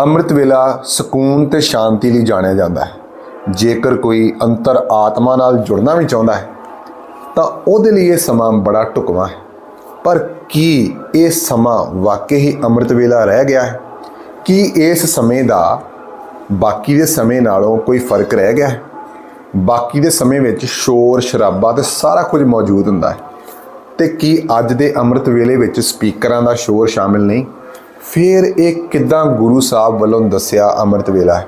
ਅੰਮ੍ਰਿਤ ਵੇਲਾ ਸਕੂਨ ਤੇ ਸ਼ਾਂਤੀ ਲਈ ਜਾਣਿਆ ਜਾਂਦਾ ਹੈ। ਜੇਕਰ ਕੋਈ ਅੰਤਰ ਆਤਮਾ ਨਾਲ ਜੁੜਨਾ ਵੀ ਚਾਹੁੰਦਾ ਹੈ, ਤਾਂ ਉਹਦੇ ਲਈ ਇਹ ਸਮਾਂ ਬੜਾ ਢੁਕਵਾਂ ਹੈ। ਪਰ ਕੀ ਇਹ ਸਮਾਂ ਵਾਕਈ ਹੀ ਅੰਮ੍ਰਿਤ ਵੇਲਾ ਰਹਿ ਗਿਆ ਹੈ? ਕੀ ਇਸ ਸਮੇਂ ਦਾ ਬਾਕੀ ਦੇ ਸਮੇਂ ਨਾਲੋਂ ਕੋਈ ਫ਼ਰਕ ਰਹਿ ਗਿਆ ਹੈ? ਬਾਕੀ ਦੇ ਸਮੇਂ ਵਿੱਚ ਸ਼ੋਰ, ਸ਼ਰਾਬਾ ਤੇ ਸਾਰਾ ਕੁਝ ਮੌਜੂਦ ਹੁੰਦਾ ਹੈ। ਤੇ ਕੀ ਅੱਜ ਦੇ ਅੰਮ੍ਰਿਤ ਵੇਲੇ ਵਿੱਚ ਸਪੀਕਰਾਂ ਦਾ ਸ਼ੋਰ ਸ਼ਾਮਿਲ ਨਹੀਂ? ਫਿਰ ਇਹ ਕਿਦਾਂ ਗੁਰੂ ਸਾਹਿਬ ਵੱਲੋਂ ਦੱਸਿਆ ਅੰਮ੍ਰਿਤ ਵੇਲਾ ਹੈ?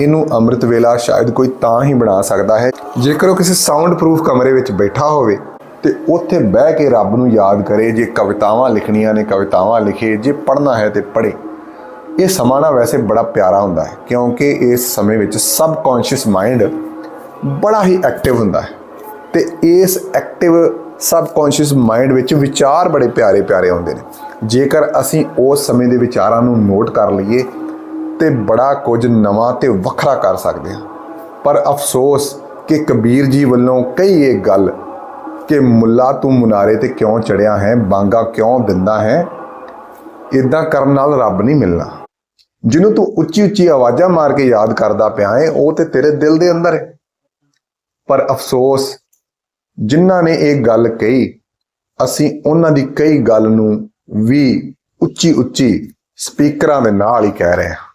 ਇਹਨੂੰ ਅੰਮ੍ਰਿਤ ਵੇਲਾ ਸ਼ਾਇਦ ਕੋਈ ਤਾਂ ਹੀ ਬਣਾ ਸਕਦਾ ਹੈ। ਜੇਕਰ ਉਹ ਕਿਸੇ ਸਾਊਂਡ ਪ੍ਰੂਫ ਕਮਰੇ ਵਿੱਚ ਬੈਠਾ ਹੋਵੇ ਤੇ ਉੱਥੇ ਬਹਿ ਕੇ ਰੱਬ ਨੂੰ ਯਾਦ ਕਰੇ, ਜੇ ਕਵਿਤਾਵਾਂ ਲਿਖਣੀਆਂ ਨੇ, ਕਵਿਤਾਵਾਂ ਲਿਖੇ, ਜੇ ਪੜ੍ਹਨਾ ਹੈ ਤੇ ਪੜ੍ਹੇ। ਇਹ ਸਮਾਂ ਨਾ ਵੈਸੇ ਬੜਾ ਪਿਆਰਾ ਹੁੰਦਾ ਹੈ, ਕਿਉਂਕਿ ਇਸ ਸਮੇਂ ਵਿੱਚ ਸਬ ਕੌਂਸ਼ੀਅਸ ਮਾਈਂਡ ਬੜਾ ਹੀ ਐਕਟਿਵ ਹੁੰਦਾ ਹੈ। ਤੇ ਇਸ ਐਕਟਿਵ ਸਬ ਕੌਂਸ਼ੀਅਸ ਮਾਈਂਡ ਵਿੱਚ ਵਿਚਾਰ ਬੜੇ ਪਿਆਰੇ ਪਿਆਰੇ ਹੁੰਦੇ ਨੇ। ਜੇਕਰ ਅਸੀਂ ਉਸ ਸਮੇਂ ਦੇ ਵਿਚਾਰਾਂ ਨੂੰ ਨੋਟ ਕਰ ਲਈਏ ਤੇ ਬੜਾ ਕੁਝ ਨਵਾਂ ਤੇ ਵੱਖਰਾ ਕਰ ਸਕਦੇ ਹਾਂ। ਪਰ ਅਫਸੋਸ ਕਿ ਕਬੀਰ ਜੀ ਵੱਲੋਂ ਕਈ ਇਹ ਗੱਲ ਕਿ ਮੁੱਲਾ ਤੂੰ ਮੁਨਾਰੇ ਤੇ ਕਿਉਂ ਚੜਿਆ ਹੈ, ਬਾਂਗਾ ਕਿਉਂ ਦਿੰਦਾ ਹੈ ਇਦਾਂ ਕਰਨ ਨਾਲ ਰੱਬ ਨਹੀਂ ਮਿਲਣਾ। ਜਿਹਨੂੰ ਤੂੰ ਉੱਚੀ ਉੱਚੀ ਆਵਾਜ਼ਾਂ ਮਾਰ ਕੇ ਯਾਦ ਕਰਦਾ ਪਿਆ ਹੈ ਉਹ ਤੇ ਤੇਰੇ ਦਿਲ ਦੇ ਅੰਦਰ ਹੈ ਪਰ ਅਫਸੋਸ ਜਿਨ੍ਹਾਂ ਨੇ ਇਹ ਗੱਲ ਕਹੀ, ਅਸੀਂ ਉਹਨਾਂ ਦੀ ਕਈ ਗੱਲ ਨੂੰ ਵੀ ਉੱਚੀ ਉੱਚੀ ਸਪੀਕਰਾਂ ਦੇ ਨਾਲ ਹੀ ਕਹਿ ਰਹੇ ਹਾਂ।